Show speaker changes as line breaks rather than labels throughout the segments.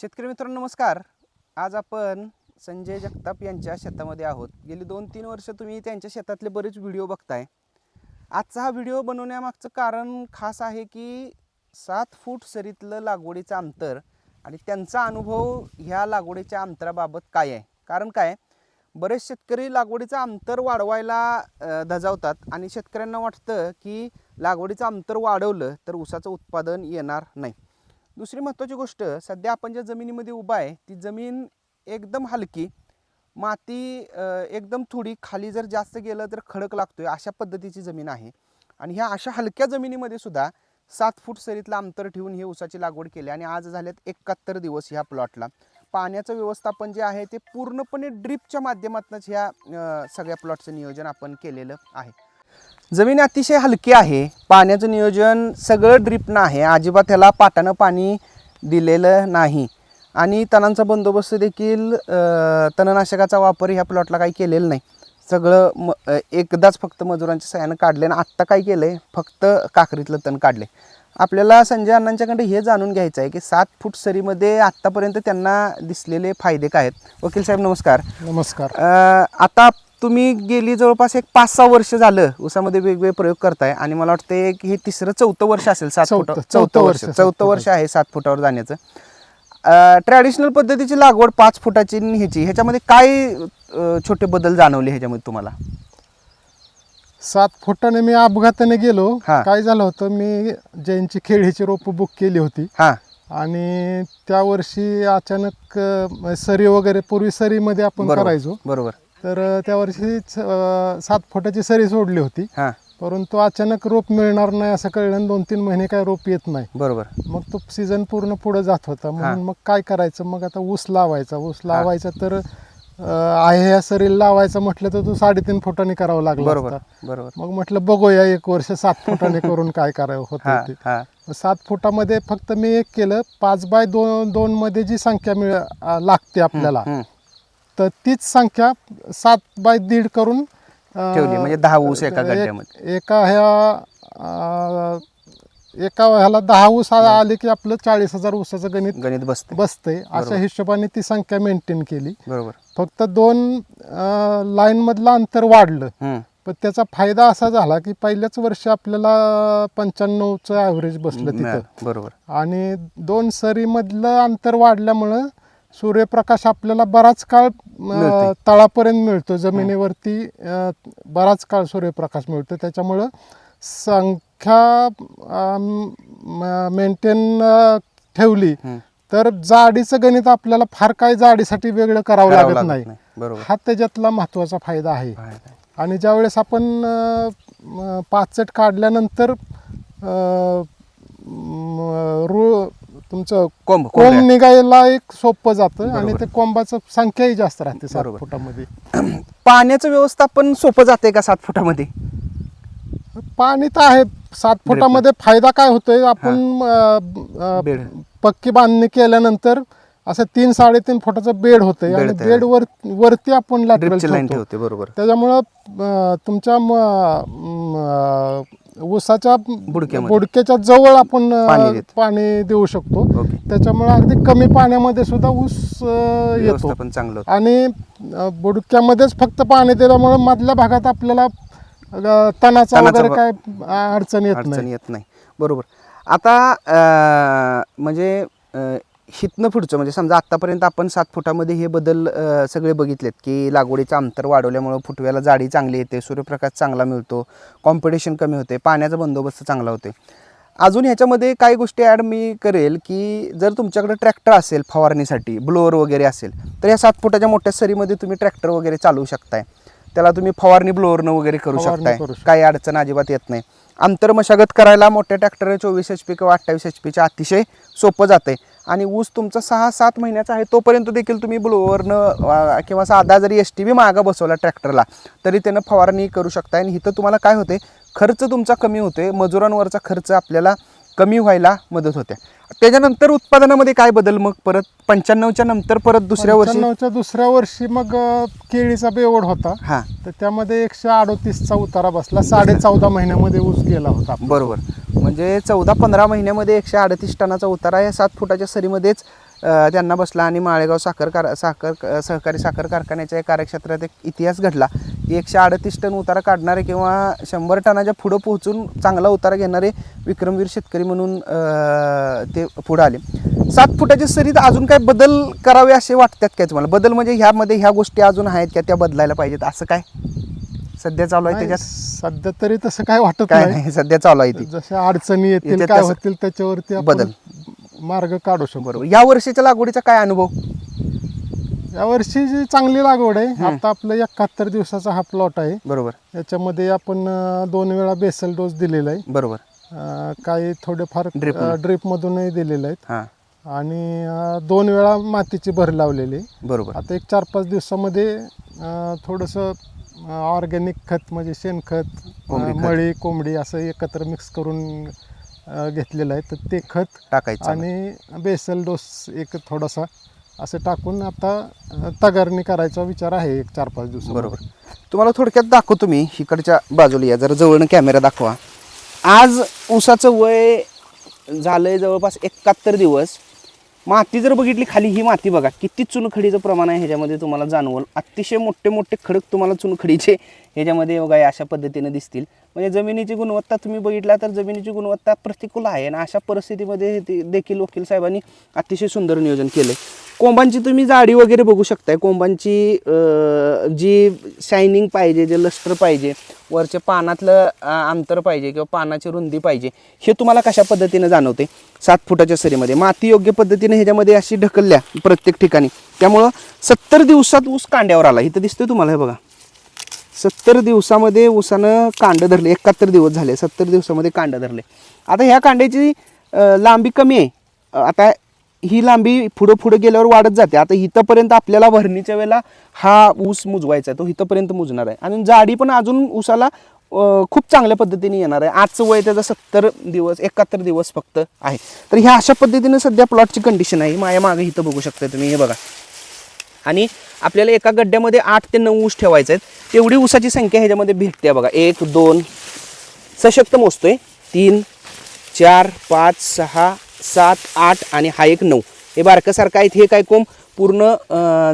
शेतकरी मित्रांनो नमस्कार. आज आपण संजय जगताप यांच्या शेतामध्ये आहोत. गेली दोन तीन वर्ष तुम्ही त्यांच्या शेतातले बरेच व्हिडिओ बघताय. आजचा हा व्हिडिओ बनवण्यामागचं कारण खास आहे की सात फूट सरीतलं लागवडीचं अंतर आणि त्यांचा अनुभव ह्या लागवडीच्या अंतराबाबत काय आहे? कारण काय? बरेच शेतकरी लागवडीचं अंतर वाढवायला धजावतात आणि शेतकऱ्यांना वाटतं की लागवडीचं अंतर वाढवलं तर ऊसाचं उत्पादन येणार नाही. दुसरी महत्त्वाची गोष्ट सध्या आपण ज्या जमिनीमध्ये उभा आहे ती जमीन एकदम हलकी माती एकदम थोडी खाली जर जास्त गेलं तर खडक लागतोय अशा पद्धतीची जमीन आहे. आणि ह्या अशा हलक्या जमिनीमध्ये सुद्धा सात फूट सरीतलं अंतर ठेवून ही ऊसाची लागवड केली आणि आज झाल्यात एकाहत्तर दिवस ह्या प्लॉटला. पाण्याचं व्यवस्थापन जे आहे ते पूर्णपणे ड्रीपच्या माध्यमातूनच ह्या सगळ्या प्लॉटचं नियोजन आपण केलेलं आहे. जमीन अतिशय हलकी आहे. पाण्याचं नियोजन सगळं ड्रीपनं आहे. अजिबात ह्याला पाटानं पाणी दिलेलं नाही. आणि तणांचा बंदोबस्त देखील तणनाशकाचा वापर ह्या प्लॉटला काही केलेला नाही. सगळं म एकदाच फक्त मजुरांच्या सहाय्यानं काढले आणि आत्ता काय केलं आहे फक्त काकरीतलं तण काढले. आपल्याला संजय अण्णांच्याकडे हे जाणून घ्यायचं आहे की सात फूट सरीमध्ये आत्तापर्यंत त्यांना दिसलेले फायदे काय आहेत? वकील साहेब नमस्कार.
नमस्कार.
आता तुम्ही गेली जवळपास एक पाच सहा वर्ष झालं ऊसामध्ये वेगवेगळे प्रयोग करताय आणि मला वाटतं की हे तिसरं चौथं वर्ष असेल सात फुट
चौथं वर्ष,
चौथं वर्ष आहे सात फुटावर जाण्याचं. ट्रॅडिशनल पद्धतीची लागवड पाच फुटाची ह्याची. ह्याच्यामध्ये काय छोटे बदल जाणवले ह्याच्यामध्ये तुम्हाला?
सात फुटाने मी अपघाताने गेलो.
हा.
काय झालं होतं मी जैनची खेळीची रोप बुक केली होती.
हां.
आणि त्या वर्षी अचानक सरी वगैरे पूर्वी सरीमध्ये आपण करायचो.
बरोबर.
तर त्या वर्षी सात फुटाची सरी सोडली होती.
हां.
परंतु अचानक रोप मिळणार नाही असं कळलं दोन तीन महिने काय रोप येत नाही.
बरोबर.
मग तो सीझन पूर्ण पुढे जात होता. म्हणून मग काय करायचं? मग आता ऊस लावायचा. ऊस लावायचा तर आहे या सरीला लावायचं म्हटलं तर तो साडेतीन फुटाने करावं लागलं
बरोबर. बरोबर.
मग म्हटलं बघूया एक वर्ष सात फुटाने करून काय करावं होतं ते.
हां.
सात फुटामध्ये फक्त मी एक केलं. पाच बाय दोन दोन मध्ये जी संख्या मिळ लागते आपल्याला. तर तीच संख्या सात बाय दीड करून
ठेवली म्हणजे दहा ऊस एका गड्ड्यामध्ये.
एका ह्या एका ह्याला दहा ऊस आले की आपलं चाळीस हजार ऊसाचं गणित
गणित बसते
बसतंय. अशा हिशोबाने ती संख्या मेंटेन केली.
बरोबर.
फक्त दोन लाईन मधलं अंतर वाढलं. पण त्याचा फायदा असा झाला की पहिल्याच वर्षी आपल्याला पंच्याण्णवचं ॲव्हरेज बसलं तिथं.
बरोबर.
आणि दोन सरीमधलं अंतर वाढल्यामुळं सूर्यप्रकाश आपल्याला बराच काळ. तळापर्यंत मिळतो. जमिनीवरती अं, बराच काळ सूर्यप्रकाश मिळतो. त्याच्यामुळं संख्या मेंटेन ठेवली
हम्म.
तर जाडीचं गणित आपल्याला फार काही जाडीसाठी वेगळं करावं
करावं
लागत नाही.
बरोबर.
हा त्याच्यातला महत्त्वाचा फायदा आहे.
फायदा.
आणि ज्यावेळेस आपण अं, म, पाचट काढल्यानंतर अं, म, रू तुमचं
कोंब
कोंब. निघायला एक सोपं जातं आणि
बरोबर.
ते कोंबाचं संख्याही जास्त राहते सात
बरोबर.
फुटामध्ये
पाण्याचं व्यवस्थापन सोपं जाते का सात फुटामध्ये
पाणी तर आहे सात फुटामध्ये फायदा काय होतोय आपण अं, अं,
बेड.
पक्की बांधणी केल्यानंतर असं तीन साडेतीन फुटाचं बेड
बेड
आणि
तयार.
बेड वर वरती आपण
ड्रिपची
lateral
लाईन
ठेवतो.
ठेवते बरोबर
त्याच्यामुळं अं, तुमच्या म- म- ऊसाच्या
बुडक्यामध्ये.
बुडक्याच्या जवळ आपण अं,
पाणी देतो.
पाणी देऊ शकतो
ओके
त्याच्यामुळे अगदी कमी पाण्यामध्ये सुद्धा ऊस अं, येतो
व्यवस्थापन चांगलं होतं.
आणि अं, बुडक्यामध्येच फक्त पाणी दिल्यामुळे मधल्या भागात आपल्याला अं, तणाचा
तणाचा
वगैरे काय अं, अडचण येत
अडचण
नाही
येत नाही बरोबर आता अं, म्हणजे अं, हितनं पुढचं म्हणजे समजा आत्तापर्यंत आपण सात फुटामध्ये हे बदल सगळे बघितलेत की लागवडीचं अंतर वाढवल्यामुळं फुटव्याला जाडी चांगली येते सूर्यप्रकाश चांगला मिळतो कॉम्पिटिशन कमी होते पाण्याचा बंदोबस्त चांगला होते. अजून ह्याच्यामध्ये काही गोष्टी ॲड मी करेल की जर तुमच्याकडे ट्रॅक्टर असेल फवारणीसाठी ब्लोअर वगैरे असेल तर या सात फुटाच्या मोठ्या सरीमध्ये तुम्ही ट्रॅक्टर वगैरे चालवू शकताय. त्याला तुम्ही फवारणी ब्लोअरनं वगैरे करू शकताय. काही अडचण अजिबात येत नाही. अंतर मशागत करायला मोठ्या ट्रॅक्टर चोवीस एच पी किंवा अठ्ठावीस एच पीच्या अतिशय सोपं जाते आणि ऊस तुमचा सहा सात महिन्याचा आहे तोपर्यंत देखील तुम्ही ब्लोअरनं किंवा साधा जरी एस टी बी मागं बसवला ट्रॅक्टरला तरी त्यानं फवारणी करू शकता आणि इथं तुम्हाला काय होते खर्च तुमचा कमी होते मजुरांवरचा खर्च आपल्याला कमी व्हायला मदत होते. त्याच्यानंतर उत्पादनामध्ये काय बदल मग परत? पंच्याण्णवच्या नंतर परत दुसऱ्या वर्षी?
दुसऱ्या वर्षी मग केळीचा बेवड होता.
हां.
तर त्यामध्ये एकशे अडोतीसचा उतारा बसला. साडे चौदा महिन्यामध्ये ऊस गेला होता.
बरोबर. म्हणजे चौदा पंधरा महिन्यामध्ये एकशे अडतीस टनाचा उतारा या सात फुटाच्या सरीमध्येच त्यांना बसला आणि माळेगाव साखर कार साखर सहकारी साखर कारखान्याच्या कार्यक्षेत्रात एक इतिहास घडला. की एकशे अडतीस टन उतारा काढणारे किंवा शंभर टनाच्या पुढं पोहोचून चांगला उतारा घेणारे विक्रमवीर शेतकरी म्हणून ते पुढं आले. सात फुटाच्या सरीत अजून काय बदल करावे असे वाटतात काय तुम्हाला? बदल म्हणजे ह्यामध्ये ह्या गोष्टी अजून आहेत का? त्या बदलायला पाहिजेत. असं काय? सध्या चालू आहे
नाही,
त्याच्यात?
सध्या तरी तसं काय वाटत
काय
नाही.
नाही सध्या चालू आहे ती.
जशा अडचणी येतील
येते
काय
तसं-
होतील त्याच्यावरती आपण
बदल.
मार्ग काढू शकतो.
बरोबर. या वर्षीच्या लागवडीचा काय अनुभव?
या वर्षी जी चांगली लागवड आहे आता आपलं एकाहत्तर दिवसाचा हा प्लॉट आहे.
बरोबर.
याच्यामध्ये आपण अं, दोन वेळा बेसल डोस दिलेला आहे.
बरोबर.
अं, काही थोडेफार
Drip मधून.
ड्रीप मधूनही दिलेले आहेत
हां.
आणि अं, दोन वेळा मातीची भर लावलेली आहे.
बरोबर.
आता एक चार पाच दिवसामध्ये थोडंसं ऑर्गॅनिक खत म्हणजे शेणखत
कोंबडी
अं,
खत.
मळी कोंबडी असं एकत्र मिक्स करून अं, घेतलेलं आहे. तर ते खत
टाकायचं
आणि बेसल डोस एक थोडासा असं टाकून आता अं, तगारणी करायचा विचार आहे एक चार पाच दिवस
बरोबर. तुम्हाला थोडक्यात दाखवतो मी इकडच्या बाजूला या. जरा जवळनं कॅमेरा दाखवा. आज ऊसाचं वय झालंय जवळपास एकाहत्तर दिवस. माती जर बघितली खाली ही माती बघा किती चुनखडीचं प्रमाण आहे ह्याच्यामध्ये तुम्हाला जाणवल. अतिशय मोठे मोठे खडक तुम्हाला चुनखडीचे ह्याच्यामध्ये बघा अशा पद्धतीने दिसतील. म्हणजे जमिनीची गुणवत्ता तुम्ही बघितला तर जमिनीची गुणवत्ता प्रतिकूल आहे. आणि अशा परिस्थितीमध्ये ते- देखील वकील साहेबांनी अतिशय सुंदर नियोजन केलं कोंबांची तुम्ही जाडी वगैरे बघू शकताय. कोंबांची जी शायनिंग पाहिजे जे लस्टर पाहिजे वरच्या पानातलं अंतर पाहिजे किंवा पानाची रुंदी पाहिजे हे तुम्हाला कशा पद्धतीने जाणवते? सात फुटाच्या सरीमध्ये. माती योग्य पद्धतीने ह्याच्यामध्ये अशी ढकलल्या प्रत्येक ठिकाणी. त्यामुळं सत्तर दिवसात ऊस कांड्यावर आला. इथं दिसतोय तुम्हाला हे बघा. सत्तर दिवसामध्ये ऊसानं कांड धरले एकाहत्तर दिवस झाले सत्तर दिवसामध्ये कांड धरले. आता ह्या कांड्याची लांबी कमी आहे. आता ही लांबी पुढं पुढं गेल्यावर वाढत जाते. आता इथंपर्यंत आपल्याला भरणीच्या वेळेला हा ऊस मुजवायचा आहे. तो इथंपर्यंत मुजणार आहे. आणि जाडी पण अजून ऊसाला खूप चांगल्या पद्धतीने येणार आहे. आजचं वय त्याचा सत्तर दिवस एकाहत्तर दिवस फक्त आहे. तर ह्या अशा पद्धतीने सध्या प्लॉटची कंडिशन आहे. माझ्या मागे इथं बघू शकता तुम्ही. हे बघा. आणि आपल्याला एका गड्ड्यामध्ये आठ ते नऊ ऊस ठेवायचे आहेत. तेवढी ऊसाची संख्या ह्याच्यामध्ये भेटते बघा. एक दोन सशक्त मोजतोय. तीन चार पाच सहा सात आठ आणि हा एक नऊ. हे बारकासारखं आहेत. हे काय कोंब? पूर्ण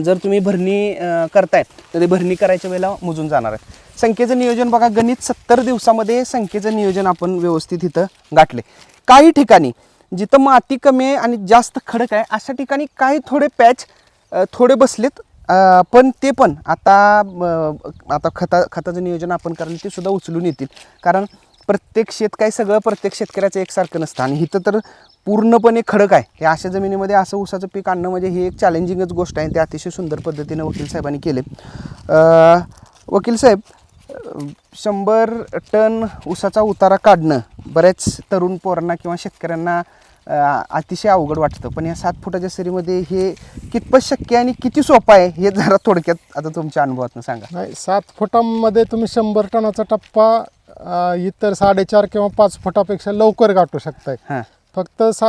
जर तुम्ही भरणी करताय तर ते भरणी करायच्या वेळेला मोजून जाणार आहे संख्येचं नियोजन बघा. गणित सत्तर दिवसामध्ये संख्येचं नियोजन आपण व्यवस्थित इथं गाठले. काही ठिकाणी जिथं माती कमी आहे आणि जास्त खडक आहे अशा ठिकाणी काही थोडे पॅच थोडे बसलेत. पण ते पण आता आता खता खताचं नियोजन आपण करायला ते सुद्धा उचलून येतील. कारण प्रत्येक शेत काय सगळं प्रत्येक शेतकऱ्याचं एकसारखं नसतं. आणि इथं तर पूर्णपणे खडक आहे. हे अशा जमिनीमध्ये असं ऊसाचं पीक आणणं म्हणजे ही एक चॅलेंजिंगच गोष्ट आहे. ते अतिशय सुंदर पद्धतीने वकील साहेबांनी केले. वकील साहेब शंभर टन ऊसाचा उतारा काढणं बऱ्याच तरुण पोरांना किंवा शेतकऱ्यांना अतिशय अवघड वाटतं. पण या सात फुटाच्या सरीमध्ये हे कितपत शक्य आणि किती सोपं आहे हे जरा थोडक्यात आता तुमच्या अनुभवातून सांगा.
नाही सात फुटामध्ये तुम्ही शंभर टनाचा टप्पा इतर साडेचार किंवा पाच फुटापेक्षा लवकर गाठू शकताय.
हां.
फक्त सा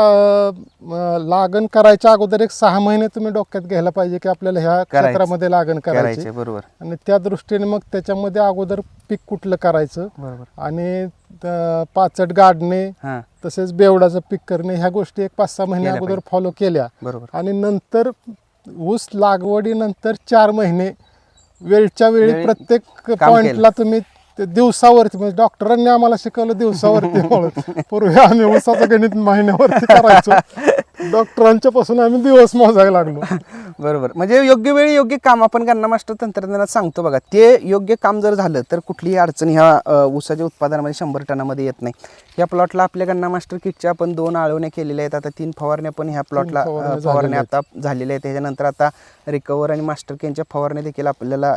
लागण करायच्या अगोदर एक सहा महिने तुम्ही डोक्यात घ्यायला पाहिजे की आपल्याला ह्या
करायचं.
क्षेत्रामध्ये लागण करायची.
करायचे बरोबर.
आणि त्या दृष्टीने मग त्याच्यामध्ये अगोदर पीक कुठलं करायचं
बरोबर.
आणि पाचट गाडणे
हां.
तसेच बेवडाचं पीक करणे ह्या गोष्टी एक पाच सहा महिने अगोदर फॉलो केल्या.
बरोबर.
आणि नंतर ऊस लागवडीनंतर चार महिने वेळच्या वेळी प्रत्येक पॉइंटला तुम्ही ते दिवसावरती म्हणजे डॉक्टरांनी आम्हाला शिकवलं दिवसावरती पूर्वी आम्ही ऊसाचं गणित महिन्यावरती करायचो. डॉक्टरांच्या पासून आम्ही दिवस मोजायला लागलो.
बरोबर. म्हणजे योग्य वेळी योग्य काम आपण गन्ना मास्टर तंत्रज्ञानात सांगतो बघा. ते योग्य काम जर झालं तर कुठलीही अडचण ह्या ऊसाच्या उत्पादनामध्ये शंभर टनामध्ये येत नाही. या प्लॉटला आपल्या गन्ना मास्टर किटच्या आपण दोन आळवण्या केलेल्या आहेत. आता तीन फवारण्या पण ह्या प्लॉटला
फवारण्या
आता झालेल्या आहेत. त्याच्यानंतर आता रिकवर आणि मास्टर केनच्या फवारण्या देखील आपल्याला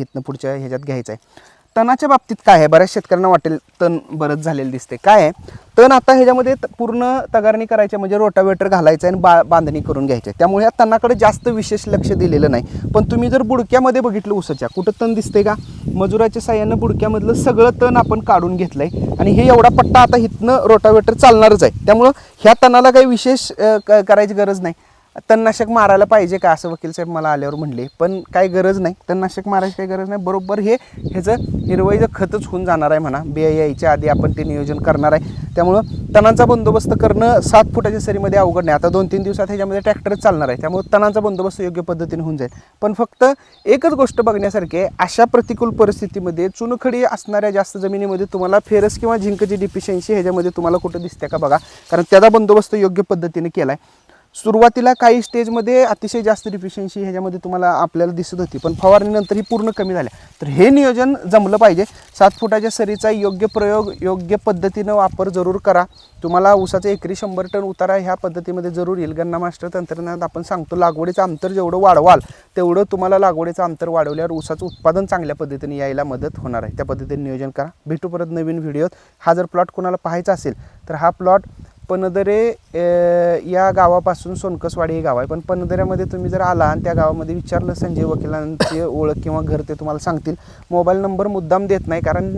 इथनं पुढच्या ह्याच्यात घ्यायचं आहे. तणाच्या बाबतीत काय आहे? बऱ्याच शेतकऱ्यांना वाटेल तण बरंच झालेलं दिसते काय आहे? तण आता ह्याच्यामध्ये त- पूर्ण तगारणी करायच्या म्हणजे रोटावेटर घालायचं आहे आणि बा बांधणी करून घ्यायची. त्यामुळे या तणाकडे जास्त विशेष लक्ष दिलेलं नाही. पण तुम्ही जर बुडक्यामध्ये बघितलं ऊसाच्या कुठं तण दिसते का? मजुराच्या साह्यानं बुडक्यामधलं सगळं तण आपण काढून घेतलं आहे आणि हे एवढा पट्टा आता इथनं रोटावेटर चालणारच आहे. त्यामुळं ह्या तणाला काही विशेष क- करायची गरज नाही. तणनाशक मारायला पाहिजे का? असं वकील साहेब मला आल्यावर म्हणले. पण काही गरज नाही. तणनाशक मारायची काही गरज नाही. बरोबर हे ह्याचं हिरवळीचं खतच होऊन जाणार आहे म्हणा. बिया यायच्या आधी आपण ते नियोजन करणार आहे. त्यामुळं तणांचा बंदोबस्त करणं सात फुटाच्या सरीमध्ये अवघड नाही. आता दोन तीन दिवसात ह्याच्यामध्ये ट्रॅक्टरच चालणार आहे. त्यामुळे तणांचा बंदोबस्त योग्य पद्धतीने होऊन जाईल. पण फक्त एकच गोष्ट बघण्यासारखी आहे. अशा प्रतिकूल परिस्थितीमध्ये चुनखडी असणाऱ्या जास्त जमिनीमध्ये तुम्हाला फेरस किंवा झिंकची डिफिशियन्सी ह्याच्यामध्ये तुम्हाला कुठं दिसते का बघा? कारण त्याचा बंदोबस्त योग्य पद्धतीने केला आहे सुरुवातीला काही स्टेजमध्ये अतिशय जास्त डिफिशियन्सी ह्याच्यामध्ये तुम्हाला आपल्याला दिसत होती. पण फवारणीनंतर ही पूर्ण कमी झाल्या. तर हे नियोजन जमलं पाहिजे. सात फुटाच्या सरीचा योग्य प्रयोग योग्य पद्धतीनं वापर जरूर करा. तुम्हाला ऊसाचा एकरी शंभर टन उतारा ह्या पद्धतीमध्ये जरूर येईल. गन्ना मास्टर तंत्रज्ञानात आपण सांगतो लागवडीचं अंतर जेवढं वाढवाल तेवढं तुम्हाला लागवडीचं अंतर वाढवल्यावर ऊसाचं उत्पादन चांगल्या पद्धतीने यायला मदत होणार आहे. त्या पद्धतीने नियोजन करा. भेटू परत नवीन व्हिडिओत. हा जर प्लॉट कोणाला पाहायचा असेल तर हा प्लॉट पनदरे या गावापासून सोनकसवाडी हे गाव आहे. पण पनदऱ्यामध्ये तुम्ही जर आला आणि त्या गावामध्ये विचारलं संजय वकिलांची ओळख किंवा घर ते तुम्हाला सांगतील. मोबाईल नंबर मुद्दाम देत नाही कारण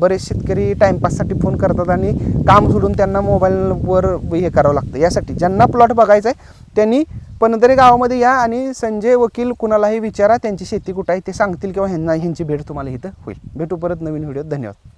बरेच शेतकरी टाईमपाससाठी फोन करतात आणि काम सोडून त्यांना मोबाईलवर हे करावं लागतं. यासाठी ज्यांना प्लॉट बघायचा आहे त्यांनी पनदरे गावामध्ये या आणि संजय वकील कुणालाही विचारा त्यांची शेती कुठं आहे ते सांगतील किंवा ह्यांना ह्यांची भेट तुम्हाला इथं होईल. भेटू परत नवीन व्हिडिओ धन्यवाद.